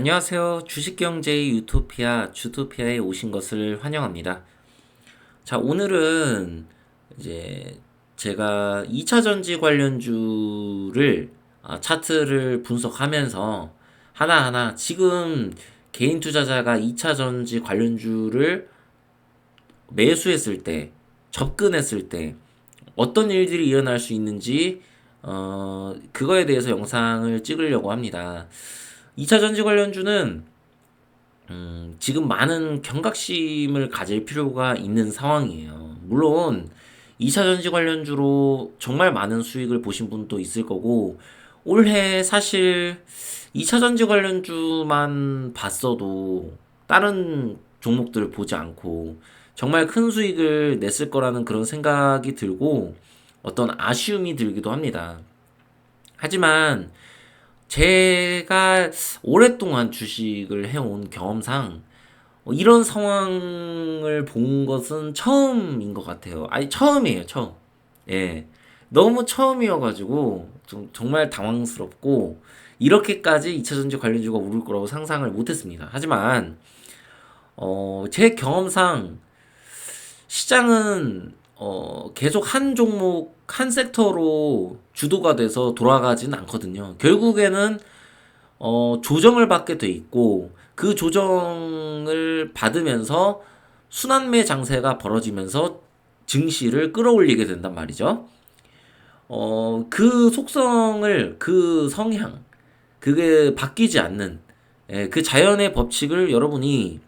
안녕하세요. 주식경제의 유토피아, 주토피아에 오신 것을 환영합니다. 자, 오늘은 이제 제가 2차 전지 관련주를 아, 차트를 분석하면서 하나하나 지금 개인 투자자가 2차 전지 관련주를 매수했을 때, 접근했을 때 어떤 일들이 일어날 수 있는지 어, 그거에 대해서 영상을 찍으려고 합니다. 2차 전지 관련주는 음, 지금 많은 경각심을 가질 필요가 있는 상황이에요. 물론 2차 전지 관련주로 정말 많은 수익을 보신 분도 있을 거고 올해 사실 2차 전지 관련주만 봤어도 다른 종목들을 보지 않고 정말 큰 수익을 냈을 거라는 그런 생각이 들고 어떤 아쉬움이 들기도 합니다. 하지만 제가 오랫동안 주식을 해온 경험상 이런 상황을 본 것은 처음인 것 같아요. 아니, 처음이에요, 처음. 예. 너무 처음이어가지고, 좀, 정말 당황스럽고, 이렇게까지 2차 전지 관련주가 오를 거라고 상상을 못했습니다. 하지만, 어, 제 경험상, 시장은, 어, 계속 한 종목, 한 섹터로 주도가 돼서 돌아가지는 않거든요. 결국에는 어, 조정을 받게 돼 있고 그 조정을 받으면서 순환매 장세가 벌어지면서 증시를 끌어올리게 된단 말이죠. 어, 그 속성을 그 성향 그게 바뀌지 않는 예, 그 자연의 법칙을 여러분이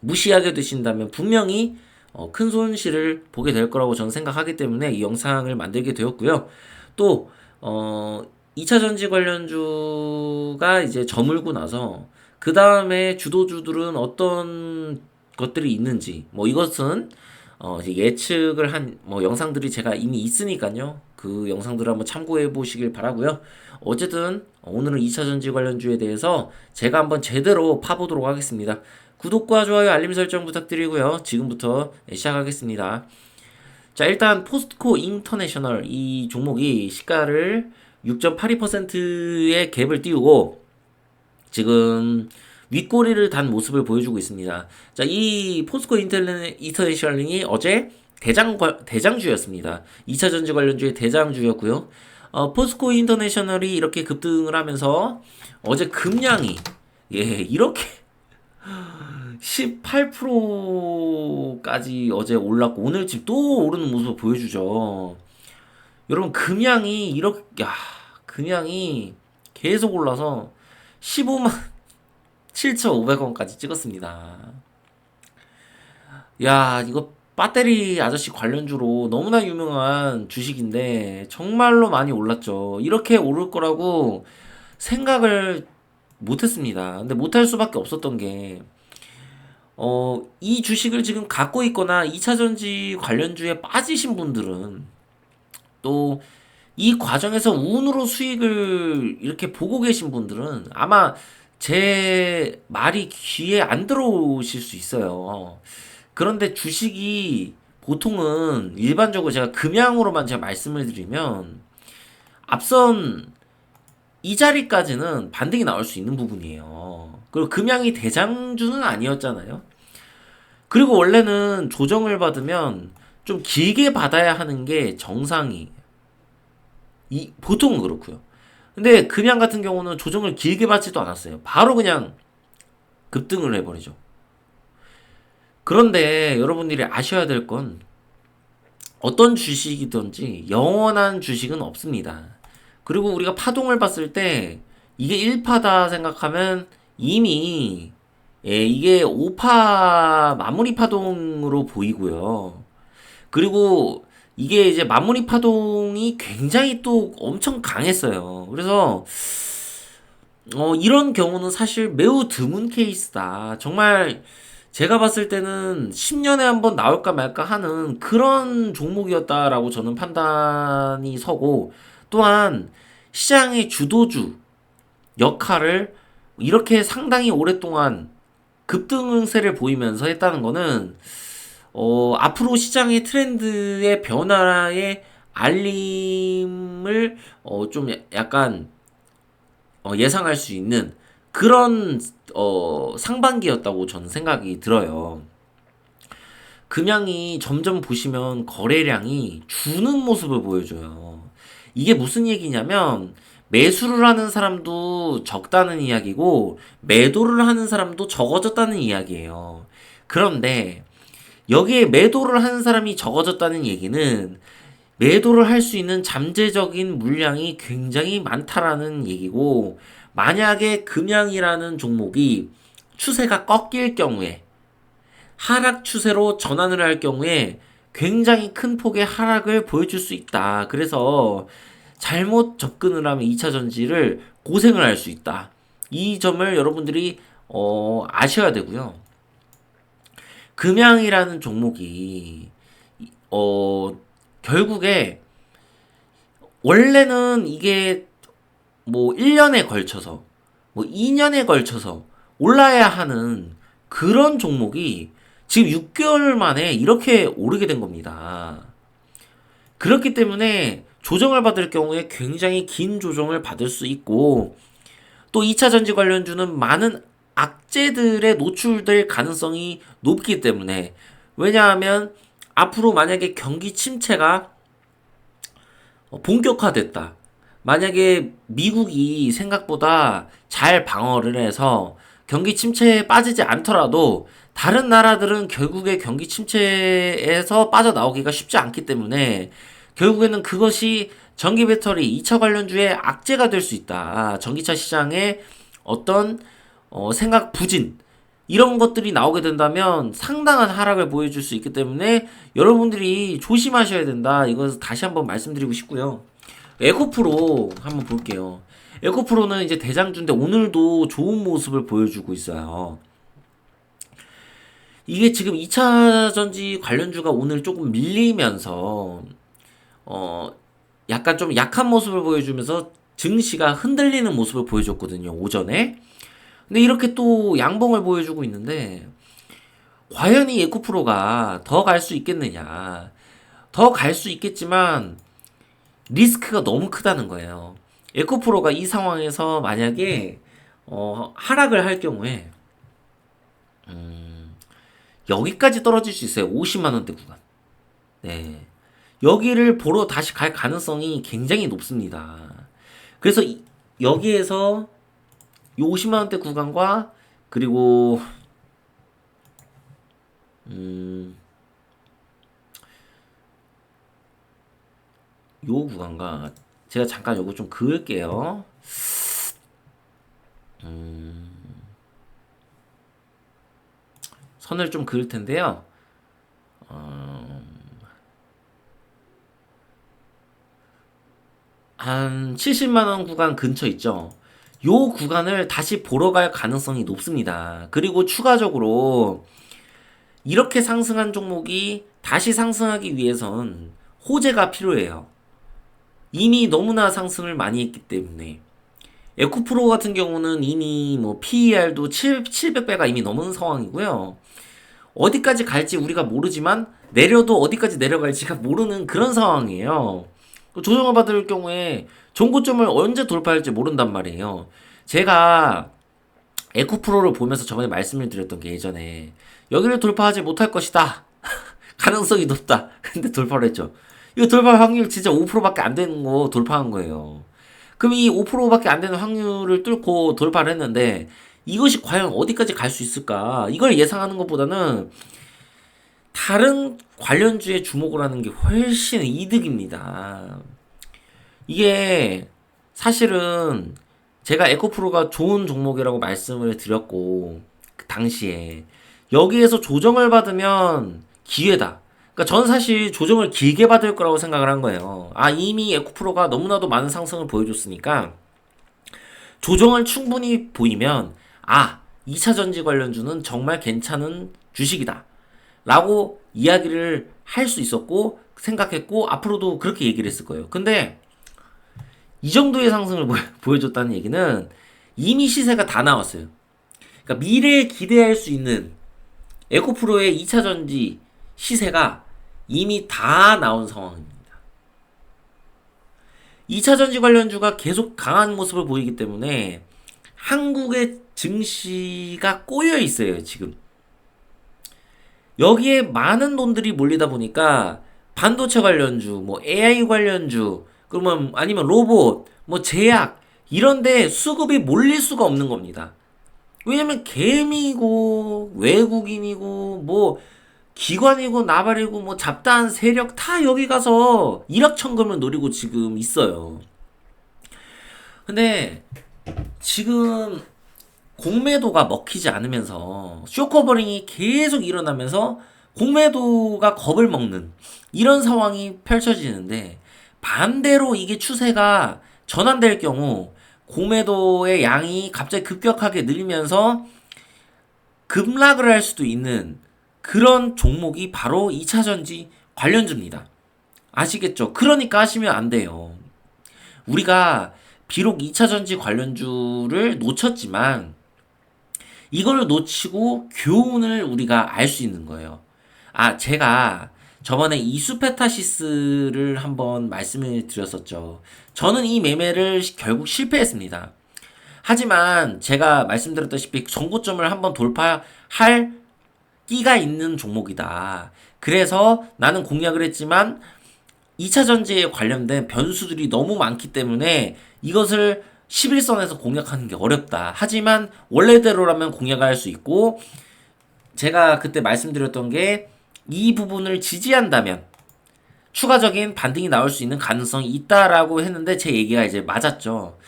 무시하게 되신다면 분명히 어, 큰 손실을 보게 될 거라고 저는 생각하기 때문에 이 영상을 만들게 되었고요. 또, 어, 2차 전지 관련주가 이제 저물고 나서 그 다음에 주도주들은 어떤 것들이 있는지 뭐 이것은 어 예측을 한 뭐 영상들이 제가 이미 있으니까요. 그 영상들을 한번 참고해 보시길 바라고요. 어쨌든 오늘은 2차 전지 관련주에 대해서 제가 한번 제대로 파보도록 하겠습니다. 구독과 좋아요, 알림 설정 부탁드리고요. 지금부터 시작하겠습니다. 자, 일단 포스트코 인터내셔널 이 종목이 시가를 6.82%의 갭을 띄우고 지금 윗꼬리를 단 모습을 보여주고 있습니다. 자, 이 포스코 인터내셔널이 어제 대장 대장주였습니다. 2차 전지 관련주의 대장주였고요. 어, 포스코 인터내셔널이 이렇게 급등을 하면서 어제 금량이 예, 이렇게 18%까지 어제 올랐고 오늘 지금 또 오르는 모습을 보여주죠. 여러분 금양이 이렇게 야 금양이 계속 올라서 15만 7,500원까지 찍었습니다. 야 이거 배터리 아저씨 관련주로 너무나 유명한 주식인데 정말로 많이 올랐죠. 이렇게 오를 거라고 생각을 못했습니다. 근데 못할 수밖에 없었던 게 어, 이 주식을 지금 갖고 있거나 2차 전지 관련주에 빠지신 분들은 또 이 과정에서 운으로 수익을 이렇게 보고 계신 분들은 아마 제 말이 귀에 안 들어오실 수 있어요. 그런데 주식이 보통은 일반적으로 제가 금양으로만 제가 말씀을 드리면 앞선 이 자리까지는 반등이 나올 수 있는 부분이에요. 그리고 금양이 대장주는 아니었잖아요. 그리고 원래는 조정을 받으면 좀 길게 받아야 하는 게 정상이. 이, 보통은 그렇고요. 근데 금양 같은 경우는 조정을 길게 받지도 않았어요. 바로 그냥 급등을 해버리죠. 그런데 여러분들이 아셔야 될 건 어떤 주식이든지 영원한 주식은 없습니다. 그리고 우리가 파동을 봤을 때 이게 1파다 생각하면 이미 예, 이게 5파 마무리 파동으로 보이고요. 그리고 이게 이제 마무리 파동이 굉장히 또 엄청 강했어요. 그래서 어, 이런 경우는 사실 매우 드문 케이스다. 정말 제가 봤을 때는 10년에 한 번 나올까 말까 하는 그런 종목이었다라고 저는 판단이 서고 또한 시장의 주도주 역할을 이렇게 상당히 오랫동안 급등세를 보이면서 했다는 거는 어, 앞으로 시장의 트렌드의 변화의 알림을 어, 좀 약간 어, 예상할 수 있는 그런 어, 상반기였다고 저는 생각이 들어요. 금양이 점점 보시면 거래량이 주는 모습을 보여줘요. 이게 무슨 얘기냐면 매수를 하는 사람도 적다는 이야기고 매도를 하는 사람도 적어졌다는 이야기예요. 그런데 여기에 매도를 하는 사람이 적어졌다는 얘기는 매도를 할 수 있는 잠재적인 물량이 굉장히 많다라는 얘기고 만약에 금양이라는 종목이 추세가 꺾일 경우에 하락 추세로 전환을 할 경우에 굉장히 큰 폭의 하락을 보여줄 수 있다. 그래서 잘못 접근을 하면 2차 전지를 고생을 할 수 있다. 이 점을 여러분들이 어, 아셔야 되고요. 금양이라는 종목이 어, 결국에 원래는 이게 뭐 1년에 걸쳐서 뭐 2년에 걸쳐서 올라야 하는 그런 종목이 지금 6개월 만에 이렇게 오르게 된 겁니다. 그렇기 때문에 조정을 받을 경우에 굉장히 긴 조정을 받을 수 있고 또 2차 전지 관련주는 많은 악재들에 노출될 가능성이 높기 때문에 왜냐하면 앞으로 만약에 경기 침체가 본격화됐다. 만약에 미국이 생각보다 잘 방어를 해서 경기 침체에 빠지지 않더라도 다른 나라들은 결국에 경기 침체에서 빠져나오기가 쉽지 않기 때문에 결국에는 그것이 전기 배터리 2차 관련주의 악재가 될 수 있다. 전기차 시장의 어떤 어, 생각 부진 이런 것들이 나오게 된다면 상당한 하락을 보여줄 수 있기 때문에 여러분들이 조심하셔야 된다. 이것을 다시 한번 말씀드리고 싶고요. 에코프로 한번 볼게요. 에코프로는 이제 대장주인데 오늘도 좋은 모습을 보여주고 있어요. 이게 지금 2차 전지 관련주가 오늘 조금 밀리면서 어 약간 좀 약한 모습을 보여주면서 증시가 흔들리는 모습을 보여줬거든요. 오전에. 근데 이렇게 또 양봉을 보여주고 있는데 과연 이 에코프로가 더 갈 수 있겠느냐? 더 갈 수 있겠지만 리스크가 너무 크다는 거예요. 에코프로가 이 상황에서 만약에 어, 하락을 할 경우에 음, 여기까지 떨어질 수 있어요. 50만 원대 구간. 네. 여기를 보러 다시 갈 가능성이 굉장히 높습니다. 그래서 이, 여기에서 이 50만 원대 구간과 그리고 음, 요 구간과 제가 잠깐 요거 좀 그을게요. 음, 선을 좀 그을 텐데요. 음, 한 70만 원 구간 근처 있죠. 요 구간을 다시 보러 갈 가능성이 높습니다. 그리고 추가적으로 이렇게 상승한 종목이 다시 상승하기 위해선 호재가 필요해요. 이미 너무나 상승을 많이 했기 때문에 에코프로 같은 경우는 이미 뭐 PER도 7, 700배가 이미 넘은 상황이고요. 어디까지 갈지 우리가 모르지만 내려도 어디까지 내려갈지가 모르는 그런 상황이에요. 조정을 받을 경우에 종고점을 언제 돌파할지 모른단 말이에요. 제가 에코프로를 보면서 저번에 말씀을 드렸던 게 예전에 여기를 돌파하지 못할 것이다. 가능성이 높다. 근데 돌파를 했죠. 이거 돌파 확률 진짜 5%밖에 안 되는 거 돌파한 거예요. 그럼 이 5%밖에 안 되는 확률을 뚫고 돌파를 했는데 이것이 과연 어디까지 갈 수 있을까? 이걸 예상하는 것보다는 다른 관련주에 주목을 하는 게 훨씬 이득입니다. 이게 사실은 제가 에코프로가 좋은 종목이라고 말씀을 드렸고 그 당시에 여기에서 조정을 받으면 기회다. 그러니까 저는 사실 조정을 길게 받을 거라고 생각을 한 거예요. 아 이미 에코프로가 너무나도 많은 상승을 보여줬으니까 조정을 충분히 보이면 아 2차 전지 관련주는 정말 괜찮은 주식이다. 라고 이야기를 할 수 있었고 생각했고 앞으로도 그렇게 얘기를 했을 거예요. 근데 이 정도의 상승을 보여줬다는 얘기는 이미 시세가 다 나왔어요. 그러니까 미래에 기대할 수 있는 에코프로의 2차 전지 시세가 이미 다 나온 상황입니다. 2차 전지 관련주가 계속 강한 모습을 보이기 때문에 한국의 증시가 꼬여 있어요, 지금. 여기에 많은 돈들이 몰리다 보니까 반도체 관련주, 뭐 AI 관련주, 그러면 아니면 로봇, 뭐 제약 이런데 수급이 몰릴 수가 없는 겁니다. 왜냐면 개미고 외국인이고 뭐 기관이고 나발이고 뭐 잡다한 세력 다 여기 가서 일확천금을 노리고 지금 있어요. 근데 지금 공매도가 먹히지 않으면서 쇼커버링이 계속 일어나면서 공매도가 겁을 먹는 이런 상황이 펼쳐지는데 반대로 이게 추세가 전환될 경우 공매도의 양이 갑자기 급격하게 늘면서 급락을 할 수도 있는 그런 종목이 바로 2차전지 관련주입니다. 아시겠죠? 그러니까 하시면 안 돼요. 우리가 비록 2차전지 관련주를 놓쳤지만 이걸 놓치고 교훈을 우리가 알 수 있는 거예요. 아, 제가 저번에 이수페타시스를 한번 말씀을 드렸었죠. 저는 이 매매를 시- 결국 실패했습니다. 하지만 제가 말씀드렸다시피 전고점을 한번 돌파할 끼가 있는 종목이다. 그래서 나는 공략을 했지만 2차 전지에 관련된 변수들이 너무 많기 때문에 이것을 11선에서 공략하는 게 어렵다. 하지만 원래대로라면 공략할 수 있고 제가 그때 말씀드렸던 게 이 부분을 지지한다면 추가적인 반등이 나올 수 있는 가능성이 있다라고 했는데 제 얘기가 이제 맞았죠.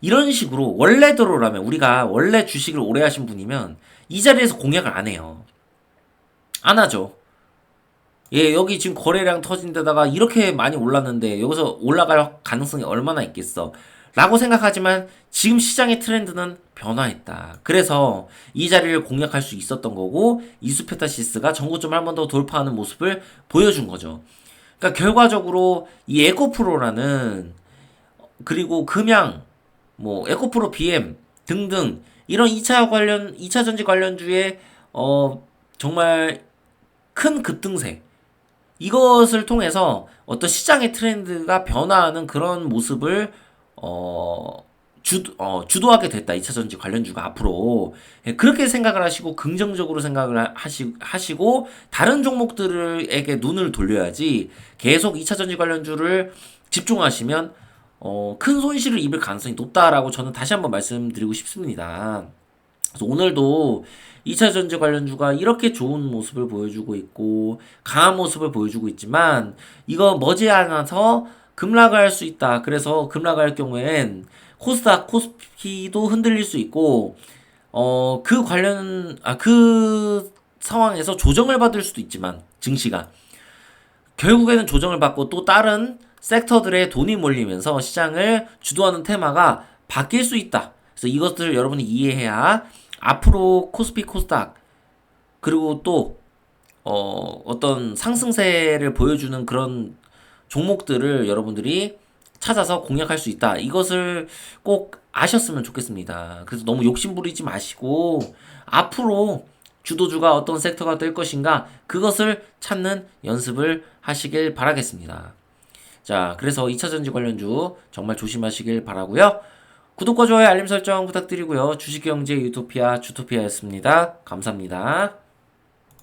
이런 식으로 원래대로라면 우리가 원래 주식을 오래 하신 분이면 이 자리에서 공략을 안 해요. 안 하죠. 예, 여기 지금 거래량 터진 데다가 이렇게 많이 올랐는데 여기서 올라갈 가능성이 얼마나 있겠어. 라고 생각하지만 지금 시장의 트렌드는 변화했다. 그래서 이 자리를 공략할 수 있었던 거고 이수페타시스가 전고점을 한 번 더 돌파하는 모습을 보여준 거죠. 그러니까 결과적으로 이 에코프로라는 그리고 금양 뭐 에코프로 BM 등등 이런 2차 관련 2차 전지 관련주의 어 정말 큰 급등세 이것을 통해서 어떤 시장의 트렌드가 변화하는 그런 모습을 어, 주, 어, 주도하게 됐다. 2차 전지 관련주가 앞으로. 예, 그렇게 생각을 하시고, 긍정적으로 생각을 하- 하시, 하시고, 다른 종목들에게 눈을 돌려야지, 계속 2차 전지 관련주를 집중하시면, 어, 큰 손실을 입을 가능성이 높다라고 저는 다시 한번 말씀드리고 싶습니다. 그래서 오늘도 2차 전지 관련주가 이렇게 좋은 모습을 보여주고 있고 강한 모습을 보여주고 있지만 이거 머지않아서 급락을 할수 있다. 그래서 급락할 경우엔 코스닥, 코스피도 흔들릴 수 있고 어 그 관련 아 그 상황에서 조정을 받을 수도 있지만 증시가 결국에는 조정을 받고 또 다른 섹터들의 돈이 몰리면서 시장을 주도하는 테마가 바뀔 수 있다. 그래서 이것들을 여러분이 이해해야 앞으로 코스피 코스닥 그리고 또 어, 어떤 상승세를 보여주는 그런 종목들을 여러분들이 찾아서 공략할 수 있다. 이것을 꼭 아셨으면 좋겠습니다. 그래서 너무 욕심 부리지 마시고 앞으로 주도주가 어떤 섹터가 될 것인가 그것을 찾는 연습을 하시길 바라겠습니다. 자, 그래서 2차 전지 관련주 정말 조심하시길 바라고요. 구독과 좋아요, 알림 설정 부탁드리고요. 주식경제 유토피아 주토피아였습니다. 감사합니다.